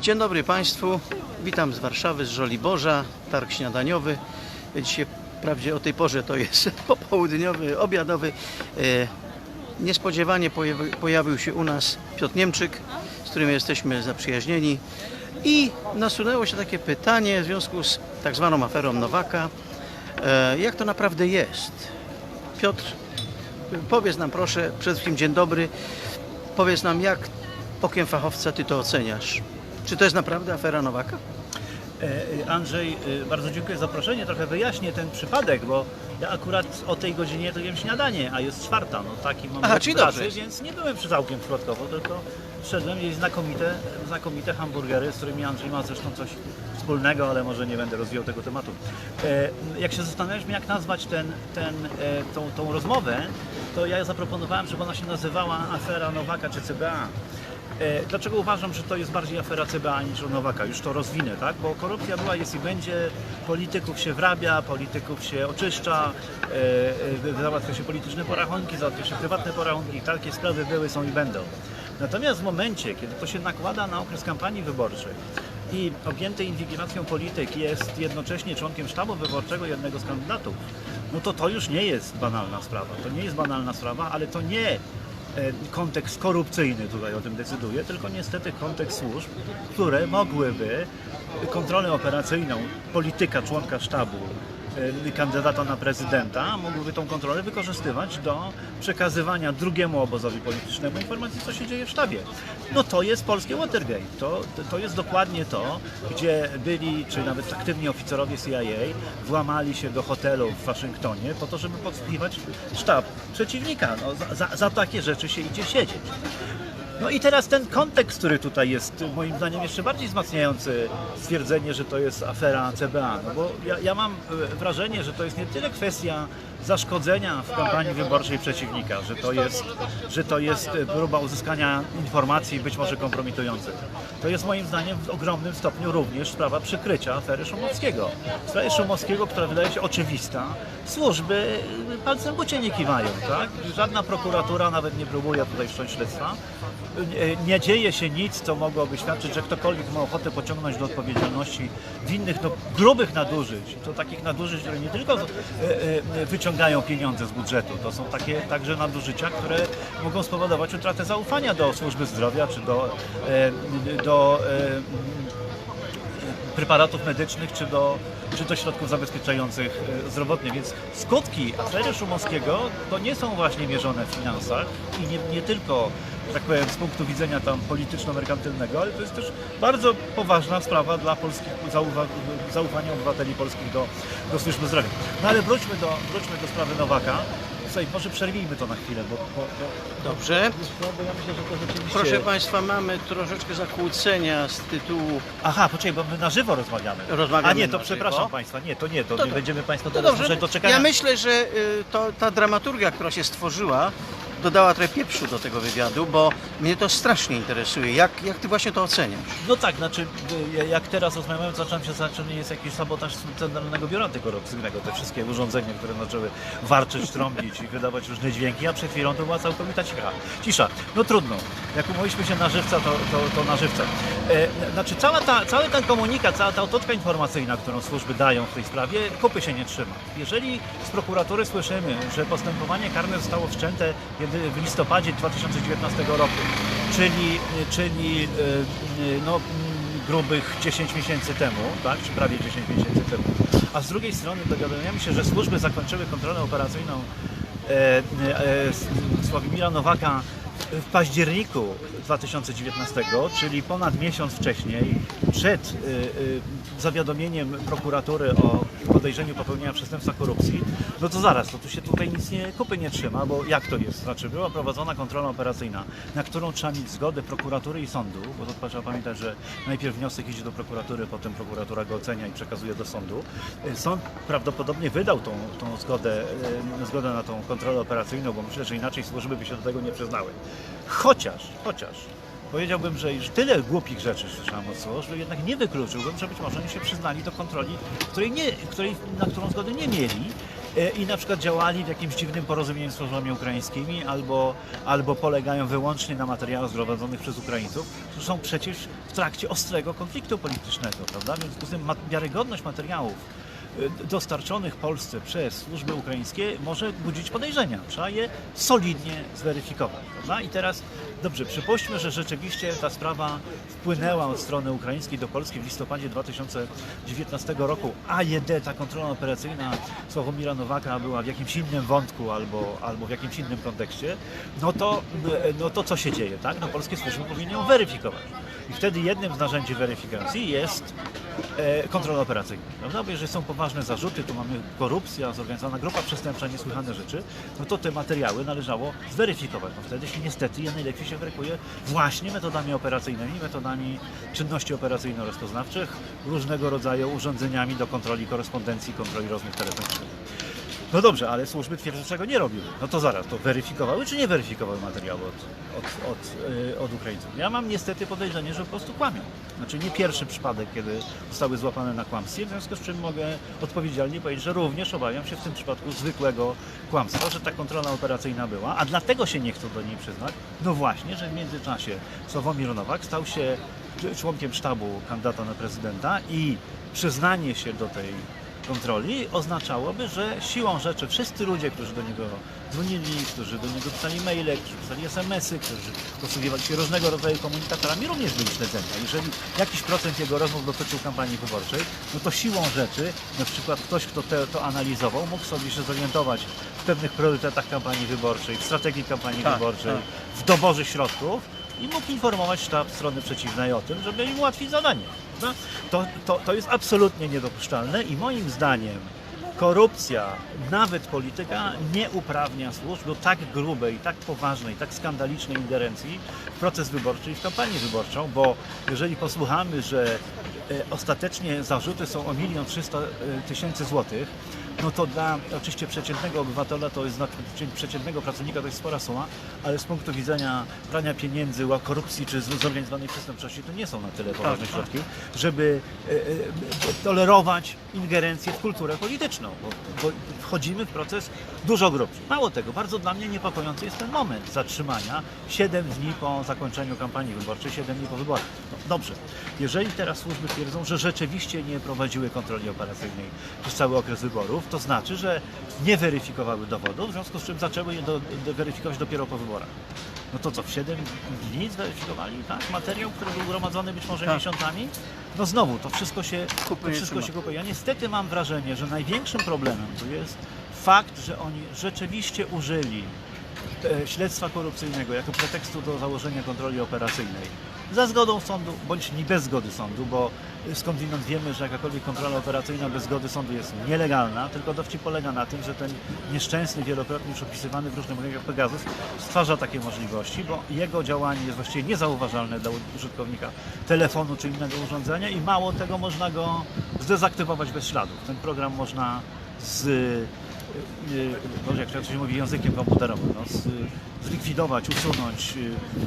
Dzień dobry Państwu, witam z Warszawy, z Żoliborza, targ śniadaniowy. Dzisiaj wprawdzie o tej porze to jest popołudniowy, obiadowy. E, Niespodziewanie pojawi, pojawił się u nas Piotr Niemczyk, z którym jesteśmy zaprzyjaźnieni. I nasunęło się takie pytanie w związku z tak zwaną aferą Nowaka. E, Jak to naprawdę jest? Piotr, powiedz nam proszę, przede wszystkim dzień dobry, powiedz nam jak okiem fachowca Ty to oceniasz? Czy to jest naprawdę afera Nowaka? E, Andrzej, e, bardzo dziękuję za zaproszenie. Trochę wyjaśnię ten przypadek, bo ja akurat o tej godzinie to jem śniadanie, a jest czwarta. No taki mam Aha, czyli pracy, dobrze. więc nie byłem przy całkiem przypadkowo, tylko szedłem jeść znakomite, znakomite hamburgery, z którymi Andrzej ma zresztą coś wspólnego, ale może nie będę rozwijał tego tematu. E, Jak się zastanawialiśmy, jak nazwać ten, ten, tą, tą rozmowę, to ja zaproponowałem, żeby ona się nazywała afera Nowaka czy CBA. E, Dlaczego uważam, że to jest bardziej afera CBA niż Nowaka? Już to rozwinę, tak? Bo korupcja była, jest i będzie, polityków się wrabia, polityków się oczyszcza, e, e, załatwia się polityczne porachunki, załatwia się prywatne porachunki, takie sprawy były, są i będą. Natomiast w momencie, kiedy to się nakłada na okres kampanii wyborczej i objęty inwigilacją polityk jest jednocześnie członkiem sztabu wyborczego jednego z kandydatów, no to to już nie jest banalna sprawa. To nie jest banalna sprawa, ale to nie kontekst korupcyjny tutaj o tym decyduje, tylko niestety kontekst służb, które mogłyby kontrolę operacyjną polityka, członka sztabu, e, kandydata na prezydenta, mogłyby tą kontrolę wykorzystywać do przekazywania drugiemu obozowi politycznemu informacji, co się dzieje w sztabie. No to jest polskie Watergate. To, to jest dokładnie to, gdzie byli, czy nawet aktywni oficerowie CIA włamali się do hotelu w Waszyngtonie po to, żeby podsłuchiwać sztab przeciwnika. No, za, za takie rzeczy się idzie siedzieć. No i teraz ten kontekst, który tutaj jest moim zdaniem jeszcze bardziej wzmacniający stwierdzenie, że to jest afera CBA. No bo ja, ja mam e, wrażenie, że to jest nie tyle kwestia zaszkodzenia w kampanii wyborczej przeciwnika, że to jest, że to jest e, próba uzyskania informacji być może kompromitujących. To jest moim zdaniem w ogromnym stopniu również sprawa przykrycia afery Szumowskiego. Sprawy Szumowskiego, która wydaje się oczywista, służby e, palcem bucie nie kiwają, tak? Żadna prokuratura nawet nie próbuje tutaj wszcząć śledztwa. Nie- dzieje się nic, co mogłoby świadczyć, że ktokolwiek ma ochotę pociągnąć do odpowiedzialności winnych no, grubych nadużyć. To takich nadużyć, które nie tylko e, e, wyciągają pieniądze z budżetu, to są takie także nadużycia, które mogą spowodować utratę zaufania do służby zdrowia czy do, e, do preparatów medycznych czy do, czy do środków zabezpieczających zdrowotnie. Więc skutki afery Szumowskiego to nie są właśnie mierzone w finansach i nie, nie tylko, tak powiem, z punktu widzenia tam polityczno-merkantylnego, ale to jest też bardzo poważna sprawa dla polskich, zauwa, zaufania obywateli polskich do, do służby zdrowia. No ale wróćmy do, wróćmy do sprawy Nowaka. Słuchaj, może przerwijmy to na chwilę, bo, bo, bo, Dobrze. bo ja myślę, że to rzeczywiście... Proszę Państwa, mamy troszeczkę zakłócenia z tytułu. Aha, poczekaj, bo my na żywo rozmawiamy. Rozmawiamy A nie, to przepraszam żywo. Państwa, nie, to nie, to, To nie będziemy Państwo No teraz dobrze, do czekania. ja myślę, że y, to, ta dramaturgia, która się stworzyła, dodała trochę pieprzu do tego wywiadu, bo mnie to strasznie interesuje. Jak, jak Ty właśnie to oceniasz? No tak, znaczy y, jak teraz rozmawiamy, zacząłem się zastanawiać, czy nie jest jakiś sabotaż Centralnego Biura Antykorupcyjnego. Te wszystkie urządzenia, które zaczęły warczyć, trąbić i wydawać różne dźwięki, a przed chwilą to była całkowita cisza. cisza. No trudno. Jak umówiliśmy się na żywca, to, to, to na żywca. E, znaczy cała ta, cały ten komunikat, cała ta otoczka informacyjna, którą służby dają w tej sprawie, kupy się nie trzyma. Jeżeli z prokuratury słyszymy, że postępowanie karne zostało wszczęte w listopadzie 2019 roku, czyli, czyli e, no, grubych 10 miesięcy temu, tak, czy prawie 10 miesięcy temu, a z drugiej strony dowiadujemy się, że służby zakończyły kontrolę operacyjną e, e, S- Sławomira Nowaka w październiku 2019, czyli ponad miesiąc wcześniej, przed y, y, zawiadomieniem prokuratury o podejrzeniu popełnienia przestępstwa korupcji, no to zaraz, to tu się tutaj nic nie, kupy nie trzyma, bo jak to jest? Znaczy była prowadzona kontrola operacyjna, na którą trzeba mieć zgodę prokuratury i sądu, bo to trzeba pamiętać, że najpierw wniosek idzie do prokuratury, potem prokuratura go ocenia i przekazuje do sądu. Y, Sąd prawdopodobnie wydał tą, tą zgodę, y, zgodę na tą kontrolę operacyjną, bo myślę, że inaczej służby by się do tego nie przyznały. Chociaż, chociaż Powiedziałbym, że już tyle głupich rzeczy słyszałem od służb, że jednak nie wykluczyłbym, że być może oni się przyznali do kontroli, której nie, której, na którą zgody nie mieli e, i na przykład działali w jakimś dziwnym porozumieniu z służbami ukraińskimi albo, albo polegają wyłącznie na materiałach zgromadzonych przez Ukraińców, którzy są przecież w trakcie ostrego konfliktu politycznego, prawda? W związku z tym wiarygodność materiałów dostarczonych Polsce przez służby ukraińskie może budzić podejrzenia. Trzeba je solidnie zweryfikować. Prawda? I teraz, dobrze, przypuśćmy, że rzeczywiście ta sprawa wpłynęła od strony ukraińskiej do Polski w listopadzie 2019 roku, a JD, ta kontrola operacyjna Sławomira Nowaka była w jakimś innym wątku albo, albo w jakimś innym kontekście, no to, no to co się dzieje, tak? No polskie służby powinny ją weryfikować. I wtedy jednym z narzędzi weryfikacji jest e, kontrola operacyjna, prawda? Bo jeżeli są poważne zarzuty, tu mamy korupcja, zorganizowana grupa przestępcza, niesłychane rzeczy, no to te materiały należało zweryfikować. No wtedy się niestety je najlepiej się weryfikuje właśnie metodami operacyjnymi, metodami czynności operacyjno-rozpoznawczych, różnego rodzaju urządzeniami do kontroli korespondencji, kontroli rozmów telefonicznych. No dobrze, ale służby twierdzą, czego nie robiły. No to zaraz, to weryfikowały czy nie weryfikowały materiały od, od, od, yy, od Ukraińców? Ja mam niestety podejrzenie, że po prostu kłamią. Znaczy nie pierwszy przypadek, kiedy zostały złapane na kłamstwie, w związku z czym mogę odpowiedzialnie powiedzieć, że również obawiam się w tym przypadku zwykłego kłamstwa, że ta kontrola operacyjna była, a dlatego się nie chcą do niej przyznać, no właśnie, że w międzyczasie Sławomir Nowak stał się członkiem sztabu kandydata na prezydenta i przyznanie się do tej kontroli oznaczałoby, że siłą rzeczy wszyscy ludzie, którzy do niego dzwonili, którzy do niego pisali maile, którzy pisali SMS-y, którzy posługiwali się różnego rodzaju komunikatorami, również byli śledzeni. A jeżeli jakiś procent jego rozmów dotyczył kampanii wyborczej, no to siłą rzeczy, na przykład ktoś, kto te, to analizował, mógł sobie się zorientować w pewnych priorytetach kampanii wyborczej, w strategii kampanii Tak, wyborczej, tak. w doborze środków i mógł informować sztab strony przeciwnej o tym, żeby im ułatwić zadanie. Prawda? To, to, to jest absolutnie niedopuszczalne i moim zdaniem korupcja, nawet polityka, nie uprawnia służb do tak grubej, tak poważnej, tak skandalicznej ingerencji w proces wyborczy i w kampanię wyborczą, bo jeżeli posłuchamy, że e, ostatecznie zarzuty są o milion trzysta e, tysięcy złotych, no to dla oczywiście przeciętnego obywatela to jest, dla przeciętnego pracownika to jest spora suma, ale z punktu widzenia prania pieniędzy, korupcji czy zorganizowanej przestępczości to nie są na tyle poważne tak. środki, żeby e, e, tolerować ingerencję w kulturę polityczną, bo, bo wchodzimy w proces dużo grubszy. Mało tego, bardzo dla mnie niepokojący jest ten moment zatrzymania 7 dni po zakończeniu kampanii wyborczej, 7 dni po wyborach. No, dobrze, jeżeli teraz służby twierdzą, że rzeczywiście nie prowadziły kontroli operacyjnej przez cały okres wyborów, to znaczy, że nie weryfikowały dowodów, w związku z czym zaczęły je do, do weryfikować dopiero po wyborach. No to co, w 7 dni zweryfikowali tak, materiał, który był gromadzony być może Tak. miesiącami? No znowu, to wszystko się Kupuje wszystko się kupuje. Ja niestety mam wrażenie, że największym problemem tu jest fakt, że oni rzeczywiście użyli śledztwa korupcyjnego jako pretekstu do założenia kontroli operacyjnej. Za zgodą sądu, bądź nie bez zgody sądu, bo skądinąd wiemy, że jakakolwiek kontrola operacyjna bez zgody sądu jest nielegalna, tylko dowcip polega na tym, że ten nieszczęsny, wielokrotnie już opisywany w różnych mediach Pegasus stwarza takie możliwości, bo jego działanie jest właściwie niezauważalne dla użytkownika telefonu czy innego urządzenia i mało tego można go zdezaktywować bez śladów. Ten program można z Boże, jak się mówi językiem komputerowym, no, z, zlikwidować, usunąć,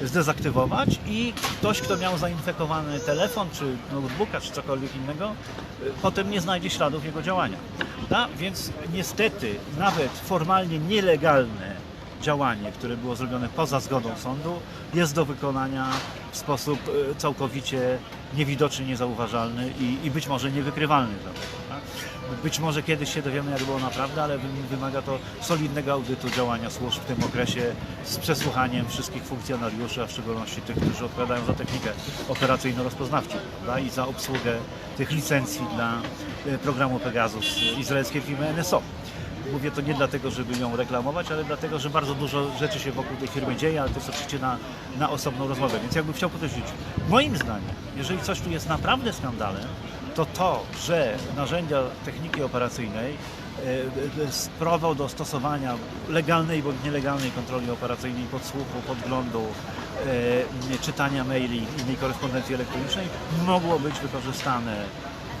yy, zdezaktywować i ktoś, kto miał zainfekowany telefon, czy notebooka, czy cokolwiek innego, yy, potem nie znajdzie śladów jego działania. No, więc niestety nawet formalnie nielegalne działanie, które było zrobione poza zgodą sądu, jest do wykonania w sposób e, całkowicie niewidoczny, niezauważalny i, i być może niewykrywalny dla? Być może kiedyś się dowiemy, jak było naprawdę, ale wy- wymaga to solidnego audytu działania służb w tym okresie z przesłuchaniem wszystkich funkcjonariuszy, a w szczególności tych, którzy odpowiadają za technikę operacyjno-rozpoznawczą i za obsługę tych licencji dla e, programu Pegasus izraelskiej firmy NSO. Mówię to nie dlatego, żeby ją reklamować, ale dlatego, że bardzo dużo rzeczy się wokół tej firmy dzieje, ale to jest oczywiście na, na osobną rozmowę. Więc jakbym chciał podkreślić, moim zdaniem, jeżeli coś tu jest naprawdę skandalem, to to, że narzędzia techniki operacyjnej e, e, sprowadzą do stosowania legalnej bądź nielegalnej kontroli operacyjnej, podsłuchu, podglądu, e, czytania maili i innej korespondencji elektronicznej mogło być wykorzystane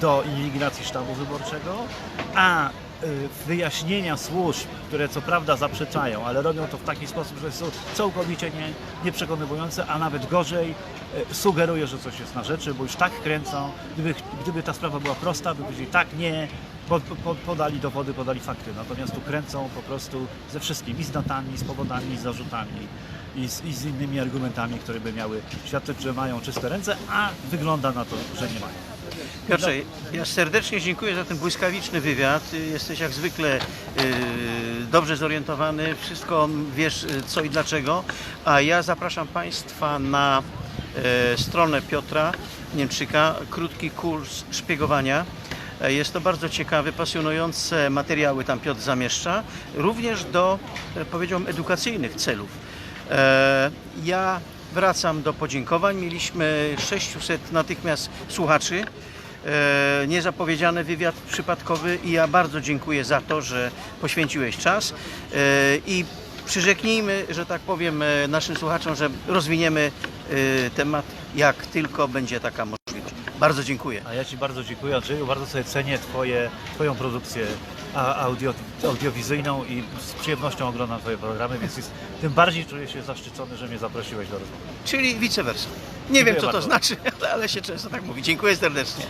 do inwigilacji sztabu wyborczego, a wyjaśnienia służb, które co prawda zaprzeczają, ale robią to w taki sposób, że są całkowicie nie, nieprzekonywujące, a nawet gorzej y, sugeruje, że coś jest na rzeczy, bo już tak kręcą. Gdyby, gdyby ta sprawa była prosta, by powiedzieli tak, nie, po, po, podali dowody, podali fakty. Natomiast tu kręcą po prostu ze wszystkim, i z datami, z powodami, z zarzutami, i z, i z innymi argumentami, które by miały świadczyć, że mają czyste ręce, a wygląda na to, że nie mają. Piotrze, ja serdecznie dziękuję za ten błyskawiczny wywiad. Jesteś jak zwykle y, dobrze zorientowany, wszystko wiesz y, co i dlaczego. A ja zapraszam Państwa na e, stronę Piotra Niemczyka, krótki kurs szpiegowania. E, Jest to bardzo ciekawe, pasjonujące materiały tam Piotr zamieszcza, również do, e, powiedziałbym, edukacyjnych celów. E, Ja wracam do podziękowań. Mieliśmy 600 natychmiast słuchaczy. E, Niezapowiedziany wywiad przypadkowy i ja bardzo dziękuję za to, że poświęciłeś czas E, i przyrzeknijmy, że tak powiem e, naszym słuchaczom, że rozwiniemy temat jak tylko będzie taka możliwość. Bardzo dziękuję. A ja Ci bardzo dziękuję Andrzeju, bardzo sobie cenię twoje, Twoją produkcję audio, audiowizyjną i z przyjemnością oglądam Twoje programy, więc jest, tym bardziej czuję się zaszczycony, że mnie zaprosiłeś do rozmowy. Czyli vice versa. Nie wiem, co to bardzo. znaczy, ale- ale się często tak mówi. Dziękuję serdecznie.